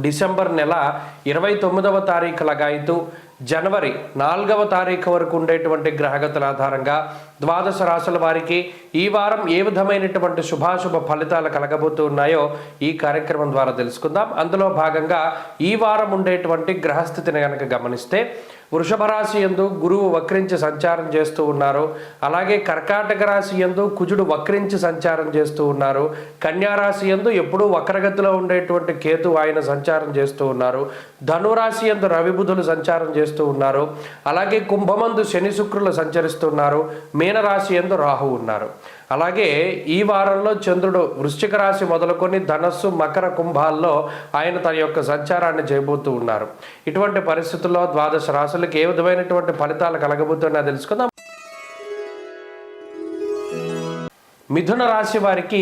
December నెల ఇరవై తొమ్మిదవ తారీఖు లగాయితూ జనవరి నాలుగవ తారీఖు వరకు ఉండేటువంటి గ్రహగతుల ఆధారంగా ద్వాదశ రాశుల వారికి ఈ వారం ఏ విధమైనటువంటి శుభాశుభ ఫలితాలు కలగబోతూ ఉన్నాయో ఈ కార్యక్రమం ద్వారా తెలుసుకుందాం. అందులో భాగంగా ఈ వారం ఉండేటువంటి గ్రహస్థితిని కనుక గమనిస్తే వృషభ రాశి ఎందు గురువు వక్రించి సంచారం చేస్తూ ఉన్నారు. అలాగే కర్కాటక రాశి ఎందు కుజుడు వక్రించి సంచారం చేస్తూ ఉన్నారు. కన్యారాశి ఎందు ఎప్పుడూ వక్రగతిలో ఉండేటువంటి కేతు ఆయన సంచారం చేస్తూ ఉన్నారు. ధనురాశి ఎందు రవిబుధులు సంచారం చేస్తూ ఉన్నారు. అలాగే కుంభమందు శని శుక్రులు సంచరిస్తున్నారు. మే మీనరాశి ఎందు రాహు ఉన్నారు. అలాగే ఈ వారంలో చంద్రుడు వృశ్చిక రాశి మొదలుకొని ధనస్సు మకర కుంభాల్లో ఆయన తన యొక్క సంచారాన్ని చేయబోతూ ఉన్నారు. ఇటువంటి పరిస్థితుల్లో ద్వాదశ రాశులకు ఏ విధమైనటువంటి ఫలితాలు కలగబోతున్నా తెలుసుకుందాం. మిథున రాశి వారికి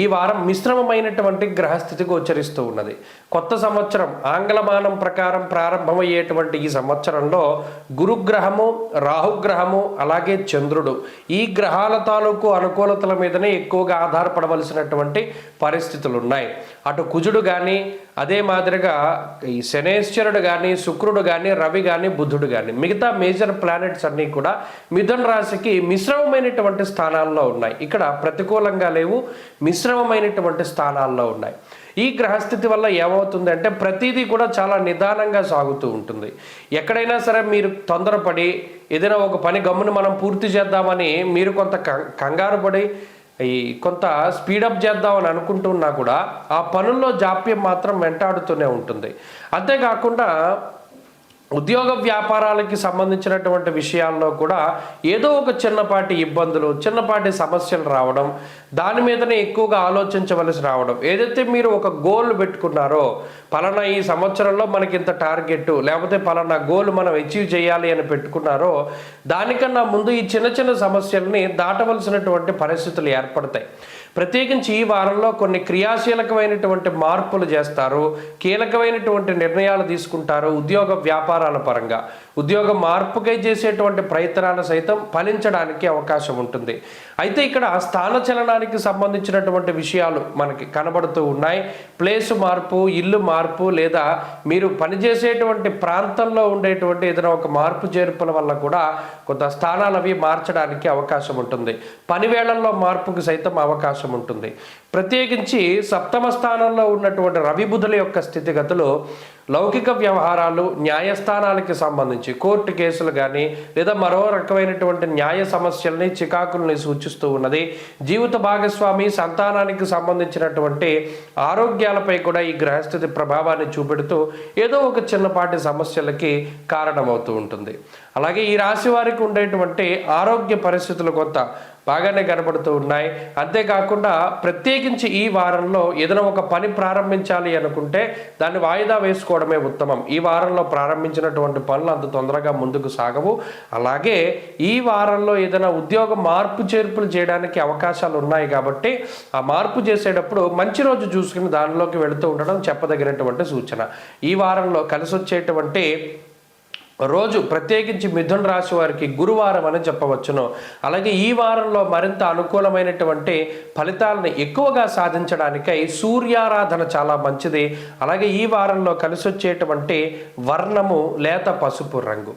ఈ వారం మిశ్రమమైనటువంటి గ్రహస్థితి గోచరిస్తూ ఉన్నది. కొత్త సంవత్సరం ఆంగ్లమానం ప్రకారం ప్రారంభమయ్యేటువంటి ఈ సంవత్సరంలో గురుగ్రహము రాహుగ్రహము అలాగే చంద్రుడు ఈ గ్రహాల తాలూకు అనుకూలతల మీదనే ఎక్కువగా ఆధారపడవలసినటువంటి పరిస్థితులు ఉన్నాయి అటు కుజుడు కానీ అదే మాదిరిగా ఈ శనేశ్వరుడు కానీ శుక్రుడు కానీ రవి కానీ బుధుడు కానీ మిగతా మేజర్ ప్లానెట్స్ అన్నీ కూడా మిథున రాశికి మిశ్రమమైనటువంటి స్థానాల్లో ఉన్నాయి. ఇక్కడ ప్రతికూలంగా లేవు మిశ్రమమైనటువంటి స్థానాల్లో ఉన్నాయి. ఈ గ్రహస్థితి వల్ల ఏమవుతుంది అంటే ప్రతిదీ కూడా చాలా నిదానంగా సాగుతూ ఉంటుంది. ఎక్కడైనా సరే మీరు తొందరపడి ఏదైనా ఒక పని గమ్మును మనం పూర్తి చేద్దామని మీరు కొంత కంగారు పడి ఈ కొంత స్పీడప్ చేద్దామని అనుకుంటున్నా కూడా ఆ పనుల్లో జాప్యం మాత్రం వెంటాడుతూనే ఉంటుంది. అంతేకాకుండా ఉద్యోగ వ్యాపారాలకి సంబంధించినటువంటి విషయాల్లో కూడా ఏదో ఒక చిన్నపాటి ఇబ్బందులు చిన్నపాటి సమస్యలు రావడం దాని మీదనే ఎక్కువగా ఆలోచించవలసి రావడం. ఏదైతే మీరు ఒక గోల్ పెట్టుకున్నారో పలానా ఈ సంవత్సరంలో మనకి ఇంత టార్గెట్ లేకపోతే పలానా గోల్ మనం అచీవ్ చేయాలి అని పెట్టుకున్నారో దానికన్నా ముందు ఈ చిన్న చిన్న సమస్యల్ని దాటవలసినటువంటి పరిస్థితులు ఏర్పడతాయి. ప్రత్యేకించి ఈ వారంలో కొన్ని క్రియాశీలకమైనటువంటి మార్పులు చేస్తారు కీలకమైనటువంటి నిర్ణయాలు తీసుకుంటారు ఉద్యోగ వ్యాపారాల పరంగా ఉద్యోగ మార్పుకై చేసేటువంటి ప్రయత్నాలు సైతం ఫలించడానికి అవకాశం ఉంటుంది. అయితే ఇక్కడ స్థాన చలనానికి సంబంధించినటువంటి విషయాలు మనకి కనబడుతూ ఉన్నాయి. ప్లేస్ మార్పు ఇల్లు మార్పు లేదా మీరు పనిచేసేటువంటి ప్రాంతంలో ఉండేటువంటి ఏదైనా ఒక మార్పు చేర్పుల వల్ల కూడా కొంత స్థానాలు అవి మార్చడానికి అవకాశం ఉంటుంది. పనివేళల్లో మార్పుకు మార్పుకి సైతం అవకాశం ఉంటుంది. ప్రత్యేకించి సప్తమ స్థానంలో ఉన్నటువంటి రవి బుధుల యొక్క స్థితిగతులు లౌకిక వ్యవహారాలు న్యాయస్థానాలకి సంబంధించి కోర్టు కేసులు కానీ లేదా మరో రకమైనటువంటి న్యాయ సమస్యల్ని చికాకుల్ని సూచిస్తూ ఉన్నది. జీవిత భాగస్వామి సంతానానికి సంబంధించినటువంటి ఆరోగ్యాలపై కూడా ఈ గ్రహస్థితి ప్రభావాన్ని చూపెడుతూ ఏదో ఒక చిన్నపాటి సమస్యలకి కారణమవుతూ ఉంటుంది. అలాగే ఈ రాశి వారికి ఉండేటువంటి ఆరోగ్య పరిస్థితులు కొంత బాగానే కనబడుతూ ఉన్నాయి. అంతేకాకుండా ప్రత్యేకించి ఈ వారంలో ఏదైనా ఒక పని ప్రారంభించాలి అనుకుంటే దాన్ని వాయిదా వేసుకోవడమే ఉత్తమం. ఈ వారంలో ప్రారంభించినటువంటి పనులు అంత తొందరగా ముందుకు సాగవు. అలాగే ఈ వారంలో ఏదైనా ఉద్యోగ మార్పు చేర్పులు చేయడానికి అవకాశాలు ఉన్నాయి కాబట్టి ఆ మార్పు చేసేటప్పుడు మంచి రోజు చూసుకుని దానిలోకి వెళుతూ ఉండడం చెప్పదగినటువంటి సూచన. ఈ వారంలో కలిసి వచ్చేటువంటి రోజు ప్రత్యేకించి మిథున రాశి వారికి గురువారం అని చెప్పవచ్చును. అలాగే ఈ వారంలో మరింత అనుకూలమైనటువంటి ఫలితాలను ఎక్కువగా సాధించడానికై సూర్యారాధన చాలా మంచిది. అలాగే ఈ వారంలో కలిసొచ్చేటువంటి వర్ణము లేత పసుపు రంగు.